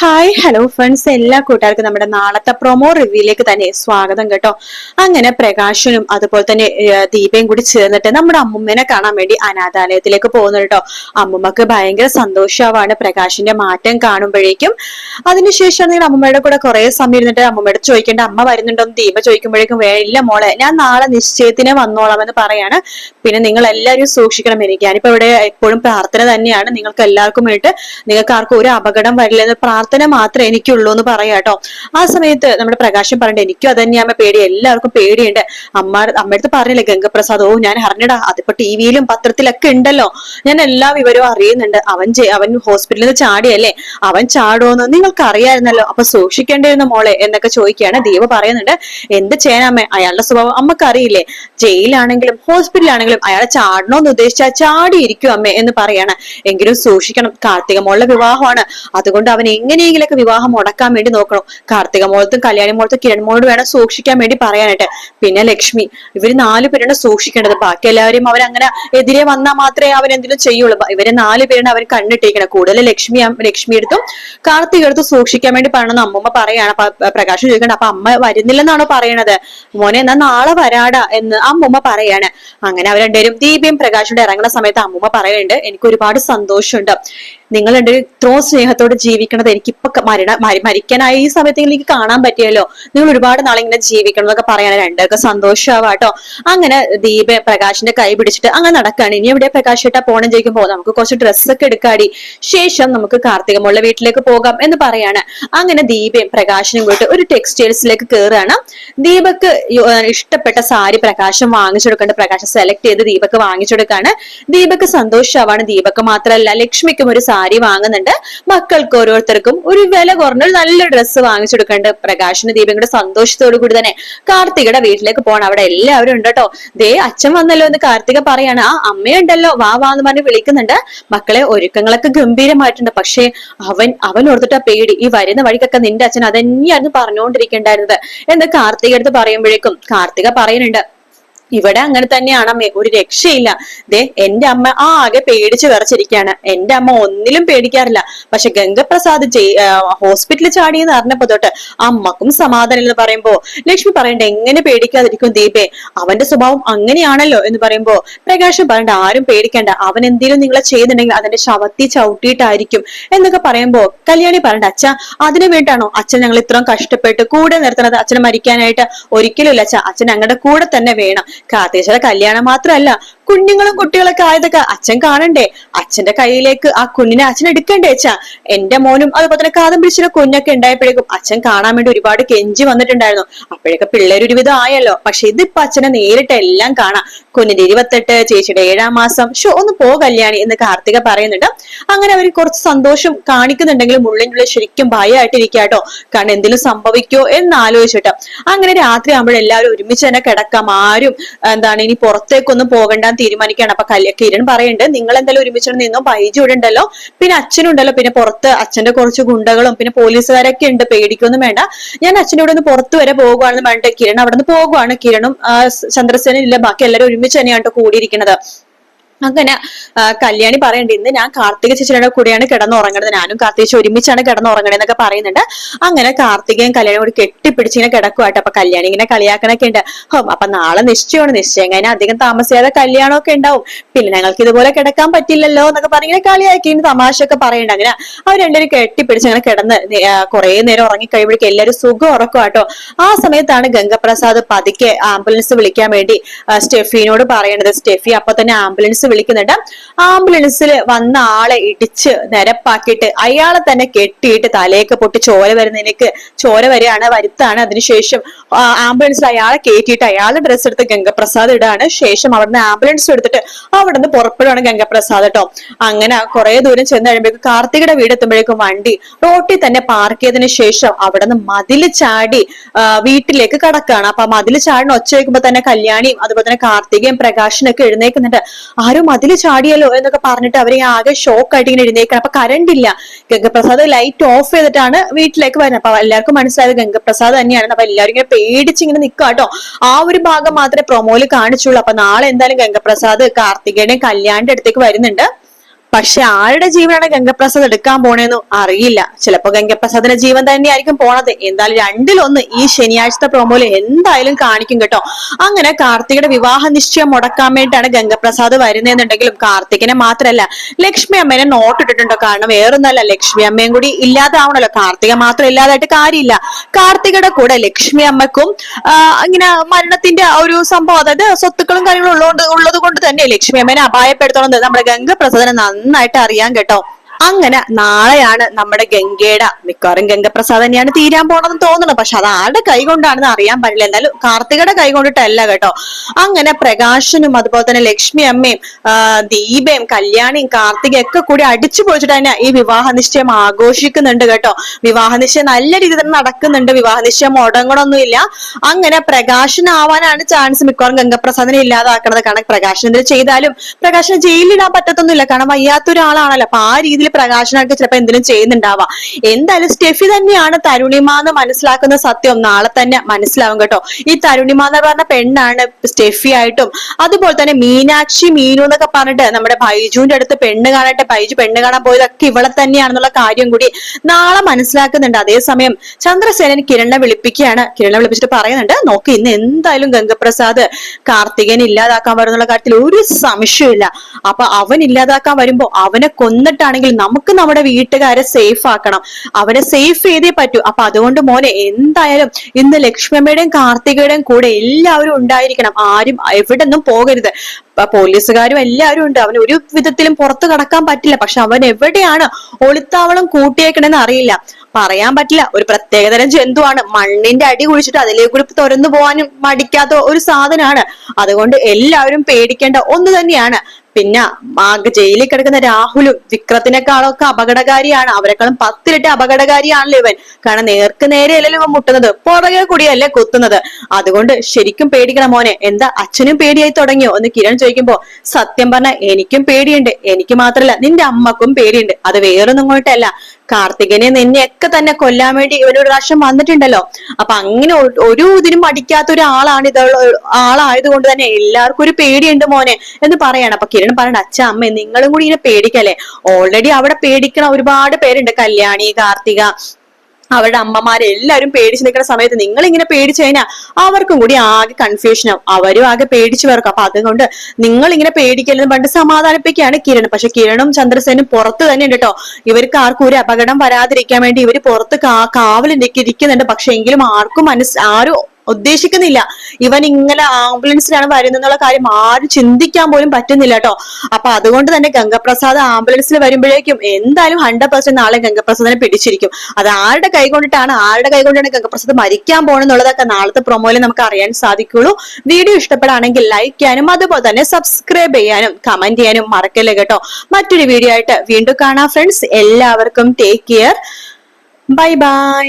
Hi hello friends എല്ലാ കൂട്ടുകാർക്കും നമ്മുടെ നാളത്തെ പ്രൊമോ റിവ്യൂയിലേക്ക് തന്നെ സ്വാഗതം കേട്ടോ. അങ്ങനെ പ്രകാശനും അതുപോലെ തന്നെ ദീപയും കൂടി ചേർന്നിട്ട് നമ്മുടെ അമ്മുമ്മനെ കാണാൻ വേണ്ടി അനാഥാലയത്തിലേക്ക് പോകുന്നു കേട്ടോ. അമ്മുമ്മക്ക് ഭയങ്കര സന്തോഷമാവാണ് പ്രകാശിന്റെ മാറ്റം കാണുമ്പോഴേക്കും. അതിനുശേഷം അമ്മുമ്മയുടെ കൂടെ കുറെ സമയം ഇരുന്നിട്ട് അമ്മുമ്മയുടെ ചോദിക്കേണ്ട അമ്മ വരുന്നുണ്ടോ? എന്ന് ദീപ ചോദിക്കുമ്പോഴേക്കും "വേ- ഇല്ല മോളെ ഞാൻ നാളെ നിശ്ചയത്തിനെ വന്നോളാം എന്ന് പറയാണ്. പിന്നെ നിങ്ങൾ എല്ലാവരും സൂക്ഷിക്കണം. എനിക്ക് ഞാനിപ്പോ ഇവിടെ എപ്പോഴും പ്രാർത്ഥന തന്നെയാണ്. നിങ്ങൾക്ക് എല്ലാവർക്കും വേണ്ടിയിട്ട് നിങ്ങൾക്ക് ആർക്കും ഒരു അപകടം വരില്ല എന്ന് പ്രാർത്ഥന മാത്രമേ എനിക്കുള്ളൂ എന്ന് പറയാം കേട്ടോ. ആ സമയത്ത് നമ്മുടെ പ്രകാശം പറഞ്ഞിട്ട് എനിക്കും അത് തന്നെയാ പേടി എല്ലാവർക്കും പേടിയുണ്ട്. അമ്മ അമ്മയടുത്ത് പറഞ്ഞില്ലേ ഗംഗപ്രസാദ് ഓ ഞാൻ അറിഞ്ഞടാ അതിപ്പോ ടി വിയിലും പത്രത്തിലൊക്കെ ഉണ്ടല്ലോ. ഞാൻ എല്ലാ വിവരവും അറിയുന്നുണ്ട്. അവൻ അവൻ ഹോസ്പിറ്റലിൽ നിന്ന് ചാടിയല്ലേ? അവൻ ചാടുമെന്ന് നിങ്ങൾക്ക് അറിയായിരുന്നല്ലോ അപ്പൊ സൂക്ഷിക്കേണ്ടിയിരുന്ന മോളെ എന്നൊക്കെ ചോദിക്കുകയാണ്. ദീപ പറയുന്നുണ്ട് എന്ത് ചെയ്യാനമ്മേ അയാളുടെ സ്വഭാവം അമ്മയ്ക്ക് അറിയില്ലേ ജയിലാണെങ്കിലും ഹോസ്പിറ്റലാണെങ്കിലും അയാളെ ചാടണോന്ന് ഉദ്ദേശിച്ചാൽ ചാടിയിരിക്കും അമ്മേ എന്ന് പറയാണ്. എങ്കിലും സൂക്ഷിക്കണം കാർത്തിക മോളുടെ വിവാഹമാണ്. അതുകൊണ്ട് അവൻ എങ്ങനെയെങ്കിലൊക്കെ വിവാഹം മുടക്കാൻ വേണ്ടി നോക്കണം. കാർത്തിക മോളത്തും കല്യാണി മോളത്തും കിരൺ മോളോട് വേണം സൂക്ഷിക്കാൻ വേണ്ടി പറയാനായിട്ട്. പിന്നെ ലക്ഷ്മി. ഇവർ നാലു പേരാണ് സൂക്ഷിക്കേണ്ടത്. ബാക്കി എല്ലാവരും അവരങ്ങനെ എതിരെ വന്നാൽ മാത്രമേ അവൻ എന്തെങ്കിലും ചെയ്യുള്ളൂ. ഇവർ നാല് പേരാണ് അവർ കണ്ണിട്ടിരിക്കണം കൂടുതൽ ലക്ഷ്മി ലക്ഷ്മി എടുത്തും കാർത്തിക എടുത്തും സൂക്ഷിക്കാൻ വേണ്ടി പറയണമെന്ന് അമ്മമ്മ പറയാണ്. പ്രകാശം ചോദിക്കണ്ട അപ്പൊ അമ്മ വരുന്നില്ലെന്നാണോ പറയണത്? മോനെ എന്നാ നാളെ വരാടാ എന്ന് അമ്മമ്മ പറയാണ്. അങ്ങനെ അവർ രണ്ടുപേരും ദീപയും പ്രകാശും ഇറങ്ങുന്ന സമയത്ത് അമ്മമ്മ പറയുന്നുണ്ട് എനിക്ക് ഒരുപാട് സന്തോഷമുണ്ട്. നിങ്ങൾ രണ്ടുപേരും ഇത്രയും സ്നേഹത്തോടെ ജീവിക്കണത് എനിക്കിപ്പൊ മരണ മരി- മരിക്കാനായ ഈ സമയത്ത് എനിക്ക് കാണാൻ പറ്റിയല്ലോ. നിങ്ങൾ ഒരുപാട് നാളിങ്ങനെ ജീവിക്കണം എന്നൊക്കെ പറയാൻ രണ്ടുപേർക്ക് സന്തോഷമാവാട്ടോ അങ്ങനെ ദീപ പ്രകാശിന്റെ കൈ പിടിച്ചിട്ട് അങ്ങനെ നടക്കാണ്. ഇനി എവിടെ പ്രകാശ് ഏട്ടാ പോണം ചോദിക്കുമ്പോ നമുക്ക് കുറച്ച് ഡ്രസ്സൊക്കെ എടുക്കാടി. ശേഷം നമുക്ക് കാർത്തികമുള്ള വീട്ടിലേക്ക് പോകാം എന്ന് പറയാണ്. അങ്ങനെ ദീപയും പ്രകാശനും കൂടി ഒരു ടെക്സ്റ്റൈൽസിലേക്ക് കയറുകയാണ് ദീപക്ക് ഇഷ്ടപ്പെട്ട സാരി പ്രകാശം വാങ്ങിച്ചെടുക്കേണ്ട പ്രകാശം സെലക്ട് ചെയ്ത് ദീപക്ക് വാങ്ങിച്ചെടുക്കാണ് ദീപക്ക് സന്തോഷമാവാണ് ദീപക്ക് മാത്രമല്ല ലക്ഷ്മിക്കും ഒരു വാങ്ങുന്നുണ്ട്. മക്കൾക്ക് ഓരോരുത്തർക്കും ഒരു വില കുറഞ്ഞ ഒരു നല്ല ഡ്രസ്സ് വാങ്ങിച്ചെടുക്കേണ്ട പ്രകാശിന് ദീപങ്ങളുടെ സന്തോഷത്തോടു കൂടി തന്നെ കാർത്തികയുടെ വീട്ടിലേക്ക് പോകണം. അവിടെ എല്ലാവരും ഉണ്ട് കേട്ടോ. ദേ അച്ഛൻ വന്നല്ലോ എന്ന് കാർത്തിക പറയാണ്. ആ അമ്മയുണ്ടല്ലോ വാ വാ എന്ന് പറഞ്ഞ് വിളിക്കുന്നുണ്ട്. മക്കളെ ഒരുക്കങ്ങളൊക്കെ ഗംഭീരമായിട്ടുണ്ട്. പക്ഷേ അവൻ അവൻ ഓർത്തിട്ടാ പേടി. ഈ വരുന്ന വഴിക്കൊക്കെ നിന്റെ അച്ഛൻ അതന്നെയായിരുന്നു പറഞ്ഞുകൊണ്ടിരിക്കേണ്ടായിരുന്നത്. എന്ന് കാർത്തിക അടുത്ത് പറയുമ്പോഴേക്കും കാർത്തിക പറയുന്നുണ്ട്. ഇവിടെ അങ്ങനെ തന്നെയാണ് അമ്മേ. ഒരു രക്ഷയില്ല. ദേ എന്റെ അമ്മ ആ ആകെ പേടിച്ച് വിറച്ചിരിക്കുകയാണ്. എന്റെ അമ്മ ഒന്നിലും പേടിക്കാറില്ല. പക്ഷെ ഗംഗപ്രസാദ് ഹോസ്പിറ്റലിൽ ചാടിയെന്ന് അറിഞ്ഞപ്പോ തൊട്ട് അമ്മക്കും സമാധാനം എന്ന് പറയുമ്പോ ലക്ഷ്മി പറയണ്ട എങ്ങനെ പേടിക്കാതിരിക്കും ദീപേ? അവന്റെ സ്വഭാവം അങ്ങനെയാണല്ലോ എന്ന് പറയുമ്പോ പ്രകാശം പറയണ്ട ആരും പേടിക്കണ്ട. അവൻ എന്തെങ്കിലും നിങ്ങളെ ചെയ്യുന്നുണ്ടെങ്കിൽ അതിന്റെ ശവത്തി ചവിട്ടിയിട്ടായിരിക്കും എന്നൊക്കെ പറയുമ്പോ കല്യാണി പറയണ്ട അച്ഛ അതിനു വേണ്ടിയാണോ അച്ഛൻ ഞങ്ങൾ ഇത്രയും കഷ്ടപ്പെട്ട് കൂടെ നിർത്തണത് അച്ഛനെ മരിക്കാനായിട്ട് ഒരിക്കലും ഇല്ല. അച്ഛ അച്ഛൻ ഞങ്ങളുടെ കൂടെ തന്നെ വേണം. കാർത്തേശ്വര കല്യാണം മാത്രമല്ല കുഞ്ഞുങ്ങളും കുട്ടികളൊക്കെ ആയതൊക്കെ അച്ഛൻ കാണണ്ടേ? അച്ഛന്റെ കയ്യിലേക്ക് ആ കുഞ്ഞിനെ അച്ഛൻ എടുക്കണ്ടേ അച്ഛാ? എന്റെ മോനും അതുപോലെ തന്നെ കാതം പിടിച്ചിട്ട് കുഞ്ഞൊക്കെ ഉണ്ടായപ്പോഴേക്കും അച്ഛൻ കാണാൻ വേണ്ടി ഒരുപാട് കെഞ്ചി വന്നിട്ടുണ്ടായിരുന്നു. അപ്പോഴൊക്കെ പിള്ളേർ ഒരുവിധം ആയല്ലോ. പക്ഷെ ഇതിപ്പോ അച്ഛനെ നേരിട്ട് എല്ലാം കാണാം. കുഞ്ഞിന്റെ ഇരുപത്തെട്ട് ചേച്ചിയുടെ ഏഴാം മാസം. ഷോ ഒന്ന് പോ കല്യാണി എന്ന് കാർത്തിക പറയുന്നുണ്ട്. അങ്ങനെ അവർ കുറച്ച് സന്തോഷം കാണിക്കുന്നുണ്ടെങ്കിലും ഉള്ളിനുള്ളിൽ ശരിക്കും ഭയമായിട്ടിരിക്കാട്ടോ കാരണം എന്തെങ്കിലും സംഭവിക്കോ എന്ന് ആലോചിച്ചിട്ട് അങ്ങനെ രാത്രി ആകുമ്പോൾ എല്ലാവരും ഒരുമിച്ച് തന്നെ കിടക്കാം. ആരും എന്താണ് ഇനി പുറത്തേക്കൊന്നും പോകണ്ടെന്ന് തീരുമാനിക്കുകയാണ്. അപ്പൊ കല്യ കിരൺ പറയുന്നുണ്ട് നിങ്ങൾ എന്തായാലും ഒരുമിച്ച് നിന്നോ? ബൈജു ഇവിടെ ഉണ്ടല്ലോ. പിന്നെ അച്ഛനുണ്ടല്ലോ പിന്നെ പുറത്ത് അച്ഛന്റെ കുറച്ച് ഗുണ്ടകളും പിന്നെ പോലീസുകാരൊക്കെ ഉണ്ട് പേടിക്കൊന്നും വേണ്ട. ഞാൻ അച്ഛന്റെ കൂടെ ഒന്ന് പുറത്ത് വരെ പോകുവാണെന്ന് പറഞ്ഞിട്ട് കിരൺ അവിടെ നിന്ന് പോകുവാണ്. കിരണും ചന്ദ്രസേനും ഇല്ല ബാക്കി എല്ലാവരും ഒരുമിച്ച് തന്നെയാണ് കൂടിയിരിക്കുന്നത്. അങ്ങനെ കല്യാണി പറയണ്ട ഇന്ന് ഞാൻ കാർത്തിക ചേച്ചിയുടെ കൂടെയാണ് കിടന്നുറങ്ങണത്. ഞാനും കാർത്തിക ഒരുമിച്ചാണ് കിടന്നുറങ്ങണത് എന്നൊക്കെ പറയുന്നുണ്ട്. അങ്ങനെ കാർത്തികയും കല്യാണി കൂടി കെട്ടിപ്പിടിച്ച് ഇങ്ങനെ കിടക്കുവായിട്ട് അപ്പൊ കല്യാണി ഇങ്ങനെ കളിയാക്കണൊക്കെ ഉണ്ട്. ഹോ അപ്പൊ നാളെ നിശ്ചയമാണ്. നിശ്ചയം കഴിഞ്ഞാൽ അധികം താമസിയാതെ കല്യാണമൊക്കെ ഉണ്ടാവും. പിന്നെ ഞങ്ങൾക്ക് ഇതുപോലെ കിടക്കാൻ പറ്റില്ലല്ലോ എന്നൊക്കെ പറഞ്ഞ് ഇങ്ങനെ കളിയാക്കി തമാശ ഒക്കെ പറയണ്ട അങ്ങനെ അവർ രണ്ടുപേരും കെട്ടിപ്പിടിച്ച് അങ്ങനെ കിടന്ന് കുറെ നേരം ഉറങ്ങി കഴിയുമ്പോഴേക്കും എല്ലാവരും സുഖം ഉറക്കുവാട്ടോ. ആ സമയത്താണ് ഗംഗപ്രസാദ് പതുക്കെ ആംബുലൻസ് വിളിക്കാൻ വേണ്ടി സ്റ്റെഫിനോട് പറയണത്. സ്റ്റെഫി അപ്പൊ തന്നെ ആംബുലൻസ് വിളിക്കുന്നുണ്ട്. ആംബുലൻസിൽ വന്ന ആളെ ഇടിച്ച് നിരപ്പാക്കിയിട്ട് അയാളെ തന്നെ കെട്ടിയിട്ട് തലയൊക്കെ പൊട്ടി ചോര വരുന്നതിലേക്ക് ചോര വരെയാണ് വരുത്താണ്. അതിനുശേഷം ആംബുലൻസിൽ അയാളെ കയറ്റിയിട്ട് അയാളുടെ ഡ്രസ്സ് എടുത്ത് ഗംഗപ്രസാദ് ഇടാണ്. ശേഷം അവിടുന്ന് ആംബുലൻസ് എടുത്തിട്ട് അവിടുന്ന് പുറപ്പെടുവാണ് ഗംഗപ്രസാദ് കേട്ടോ അങ്ങനെ കുറെ ദൂരം ചെന്ന് കഴിയുമ്പോഴേക്കും കാർത്തികയുടെ വീട് എത്തുമ്പോഴേക്കും വണ്ടി റോട്ടിൽ തന്നെ പാർക്ക് ചെയ്തതിന് ശേഷം അവിടുന്ന് മതിൽ ചാടി വീട്ടിലേക്ക് കടക്കാണ്. അപ്പൊ ആ മതിൽ ചാടിന് ഒച്ച വെക്കുമ്പോ തന്നെ കല്യാണിയും അതുപോലെ തന്നെ കാർത്തികയും പ്രകാശനൊക്കെ എഴുന്നേക്കുന്നുണ്ട് ആരും മതിൽ ചാടിയല്ലോ എന്നൊക്കെ പറഞ്ഞിട്ട് അവരെ ആകെ ഷോക്ക് ആയിട്ട് ഇങ്ങനെ എഴുന്നേക്കണം അപ്പൊ കറണ്ട് ഇല്ല. ഗംഗപ്രസാദ് ലൈറ്റ് ഓഫ് ചെയ്തിട്ടാണ് വീട്ടിലേക്ക് വരുന്നത്. അപ്പൊ എല്ലാവർക്കും മനസ്സിലായത് ഗംഗപ്രസാദ് തന്നെയാണ് അപ്പൊ എല്ലാവരും ഇങ്ങനെ പേടിച്ച് ഇങ്ങനെ നിൽക്കുക കേട്ടോ. ആ ഒരു ഭാഗം മാത്രമേ പ്രൊമോയിൽ കാണിച്ചുള്ളൂ. അപ്പൊ നാളെ എന്തായാലും ഗംഗപ്രസാദ് കാർത്തികയുടെയും കല്യാണിന്റെ അടുത്തേക്ക് വരുന്നുണ്ട്. പക്ഷെ ആരുടെ ജീവനാണ് ഗംഗപ്രസാദ് എടുക്കാൻ പോണേന്ന് അറിയില്ല. ചിലപ്പോ ഗംഗപ്രസാദിന്റെ ജീവൻ തന്നെയായിരിക്കും പോണത്. എന്തായാലും രണ്ടിലൊന്ന് ഈ ശനിയാഴ്ചത്തെ പ്രൊമോയിൽ എന്തായാലും കാണിക്കും കേട്ടോ. അങ്ങനെ കാർത്തികയുടെ വിവാഹ നിശ്ചയം മുടക്കാൻ വേണ്ടിയിട്ടാണ് ഗംഗപ്രസാദ് വരുന്നതെന്നുണ്ടെങ്കിലും കാർത്തികിനെ മാത്രല്ല ലക്ഷ്മി അമ്മേനെ നോട്ടിട്ടിട്ടുണ്ടോ കാരണം വേറൊന്നല്ല ലക്ഷ്മി അമ്മയും കൂടി ഇല്ലാതാവണല്ലോ. കാർത്തിക മാത്രം ഇല്ലാതായിട്ട് കാര്യമില്ല. കാർത്തികയുടെ കൂടെ ലക്ഷ്മി അമ്മക്കും ഇങ്ങനെ മരണത്തിന്റെ ഒരു സംഭവം അതായത് സ്വത്തുക്കളും കാര്യങ്ങളും ഉള്ളതുകൊണ്ട് ഉള്ളത് കൊണ്ട് തന്നെ ലക്ഷ്മി അമ്മേനെ അപായപ്പെടുത്തണമെന്ന് നമ്മുടെ ഗംഗപ്രസാദിനെ നന്നായിട്ട് അറിയാം കേട്ടോ. അങ്ങനെ നാളെയാണ് നമ്മുടെ ഗംഗയുടെ മിക്കവാറും ഗംഗപ്രസാദ് തന്നെയാണ് തീരാൻ പോണെന്ന് തോന്നുന്നത് പക്ഷെ അത് ആരുടെ കൈ കൊണ്ടാണെന്ന് അറിയാൻ പറ്റില്ല. എന്നാലും കാർത്തികയുടെ കൈ കൊണ്ടിട്ടല്ല കേട്ടോ. അങ്ങനെ പ്രകാശനും അതുപോലെ തന്നെ ലക്ഷ്മി അമ്മയും ദീപയും കല്യാണിയും കാർത്തികയും ഒക്കെ കൂടി അടിച്ചു പൊളിച്ചിട്ട് തന്നെ ഈ വിവാഹ നിശ്ചയം ആഘോഷിക്കുന്നുണ്ട് കേട്ടോ. വിവാഹ നിശ്ചയം നല്ല രീതിയിൽ തന്നെ നടക്കുന്നുണ്ട്. വിവാഹ നിശ്ചയം മുടങ്ങണമൊന്നുമില്ല. അങ്ങനെ പ്രകാശനാവാനാണ് ചാൻസ്. മിക്കവാറും ഗംഗപ്രസാദിനെ ഇല്ലാതാക്കണത്. കാരണം പ്രകാശൻ എന്തെങ്കിലും ചെയ്താലും പ്രകാശനെ ജയിലിടാൻ പറ്റത്തൊന്നുമില്ല. കാരണം വയ്യാത്തൊരാളാണല്ലോ. അപ്പൊ ആ രീതിയിൽ പ്രകാശനൊക്കെ ചിലപ്പോൾ എന്തെങ്കിലും ചെയ്യുന്നുണ്ടാവാം. എന്തായാലും സ്റ്റെഫി തന്നെയാണ് തരുണിമ എന്ന് മനസ്സിലാക്കുന്ന സത്യം. നാളെ തന്നെ മനസ്സിലാവും കേട്ടോ. ഈ തരുണിമ എന്ന് പറഞ്ഞ പെണ്ണാണ് സ്റ്റെഫി ആയിട്ടും അതുപോലെ തന്നെ മീനാക്ഷി മീനു എന്നൊക്കെ പറഞ്ഞിട്ട് നമ്മുടെ ബൈജുവിന്റെ അടുത്ത് പെണ്ണ് കാണട്ടെ ബൈജു പെണ്ണ് കാണാൻ പോയതൊക്കെ ഇവളെ തന്നെയാണെന്നുള്ള കാര്യം കൂടി നാളെ മനസ്സിലാക്കുന്നുണ്ട്. അതേസമയം ചന്ദ്രസേനൻ കിരണിനെ വിളിപ്പിക്കുകയാണ്. കിരണ വിളിപ്പിച്ചിട്ട് പറയുന്നുണ്ട് നോക്ക് ഇന്ന് എന്തായാലും ഗംഗപ്രസാദ് കാർത്തികനെ ഇല്ലാതാക്കാൻ വരുന്നുള്ള കാര്യത്തിൽ ഒരു സംശയമില്ല അപ്പൊ അവൻ ഇല്ലാതാക്കാൻ വരുമ്പോ അവനെ കൊന്നിട്ടാണെങ്കിൽ നമുക്ക് നമ്മുടെ വീട്ടുകാരെ സേഫ് ആക്കണം. അവരെ സേഫ് ചെയ്തേ പറ്റൂ. അപ്പൊ അതുകൊണ്ട് മോനെ എന്തായാലും ഇന്ന് ലക്ഷ്മിയമ്മയുടെയും കാർത്തികയുടെയും കൂടെ എല്ലാവരും ഉണ്ടായിരിക്കണം. ആരും എവിടെ നിന്നും പോകരുത് പോലീസുകാരും എല്ലാവരും ഉണ്ട്. അവന് ഒരു വിധത്തിലും പുറത്തു കടക്കാൻ പറ്റില്ല. പക്ഷെ അവൻ എവിടെയാണ് ഒളിത്താവളം കൂട്ടിയേക്കണെന്ന് അറിയില്ല. പറയാൻ പറ്റില്ല. ഒരു പ്രത്യേകതരം ജന്തുവാണ്. മണ്ണിന്റെ അടി കുഴിച്ചിട്ട് അതിലേക്ക് കൂടി തുറന്നു പോകാനും മടിക്കാത്ത ഒരു സാധനമാണ്. അതുകൊണ്ട് എല്ലാവരും പേടിക്കേണ്ട ഒന്ന് തന്നെയാണ്. പിന്നെ ജയിലിൽ കിടക്കുന്ന രാഹുലും വിക്രത്തിനേക്കാളൊക്കെ അപകടകാരിയാണ്. അവരെക്കാളും പത്തിലിട്ട് അപകടകാരിയാണല്ലോ ഇവൻ. കാരണം നേർക്ക് നേരെയല്ലല്ലോ ഇവൻ മുട്ടുന്നത്. പുറകെ കൂടിയല്ലേ കുത്തുന്നത്. അതുകൊണ്ട് ശരിക്കും പേടിക്കണം മോനെ. എന്താ അച്ഛനും പേടിയായി തുടങ്ങിയോ? എന്ന് കിരൺ ചോദിക്കുമ്പോ സത്യം പറഞ്ഞ എനിക്കും പേടിയുണ്ട്. എനിക്ക് മാത്രല്ല നിന്റെ അമ്മക്കും പേടിയുണ്ട്. അത് വേറൊന്നും കൊണ്ടല്ല കാർത്തികനെ നിന്നെയൊക്കെ തന്നെ കൊല്ലാൻ വേണ്ടി ഒരു പ്രാവശ്യം വന്നിട്ടുണ്ടല്ലോ. അപ്പൊ അങ്ങനെ ഒരു ഇതിനും മടിക്കാത്ത ഒരാളാണ് ഇത് ആളായത് കൊണ്ട് തന്നെ എല്ലാവർക്കും ഒരു പേടിയുണ്ട് മോനെ എന്ന് പറയാണ്. അപ്പൊ കിരൺ പറയണ അച്ഛ അമ്മ നിങ്ങളും കൂടി ഇങ്ങനെ പേടിക്കല്ലേ? ഓൾറെഡി അവിടെ പേടിക്കണ ഒരുപാട് പേരുണ്ട്. കല്യാണി കാർത്തിക അവരുടെ അമ്മമാരെ എല്ലാവരും പേടിച്ച് നിൽക്കുന്ന സമയത്ത് നിങ്ങൾ ഇങ്ങനെ പേടിച്ചു കഴിഞ്ഞാൽ അവർക്കും കൂടി ആകെ കൺഫ്യൂഷൻ ആവും. അവരും ആകെ പേടിച്ചു വേർക്കും. അപ്പൊ അതുകൊണ്ട് നിങ്ങൾ ഇങ്ങനെ പേടിക്കല്ലെന്ന് പണ്ട് സമാധാനിപ്പിക്കുകയാണ് കിരൺ. പക്ഷെ കിരണും ചന്ദ്രസേനും പുറത്ത് തന്നെ ഉണ്ട് കേട്ടോ. ഇവർക്ക് ആർക്കും ഒരു അപകടം വരാതിരിക്കാൻ വേണ്ടി ഇവർ പുറത്ത് കാ കാവൽ ഇരിക്കുന്നുണ്ട്. പക്ഷെ എങ്കിലും ആർക്കും മനസ്സ് ആരും ഉദ്ദേശിക്കുന്നില്ല. ഇവൻ ഇങ്ങനെ ആംബുലൻസിലാണ് വരുന്നെന്നുള്ള കാര്യം ആരും ചിന്തിക്കാൻ പോലും പറ്റുന്നില്ല കേട്ടോ. അപ്പൊ അതുകൊണ്ട് തന്നെ ഗംഗപ്രസാദ് ആംബുലൻസിൽ വരുമ്പോഴേക്കും എന്തായാലും ഹൺഡ്രഡ് പെർസെന്റ് നാളെ ഗംഗപ്രസാദിനെ പിടിച്ചിരിക്കും. അത് ആരുടെ കൈ കൊണ്ടിട്ടാണ് ആരുടെ കൈ കൊണ്ടാണ് ഗംഗപ്രസാദ് മരിക്കാൻ പോണെന്നുള്ളതൊക്കെ നാളത്തെ പ്രൊമോയിൽ നമുക്ക് അറിയാൻ സാധിക്കുള്ളൂ. വീഡിയോ ഇഷ്ടപ്പെടുകയാണെങ്കിൽ ലൈക്ക് ചെയ്യാനും അതുപോലെ തന്നെ സബ്സ്ക്രൈബ് ചെയ്യാനും കമന്റ് ചെയ്യാനും മറക്കല്ലേ കേട്ടോ. മറ്റൊരു വീഡിയോ ആയിട്ട് വീണ്ടും കാണാം ഫ്രണ്ട്സ് എല്ലാവർക്കും ടേക്ക് കെയർ ബൈ ബൈ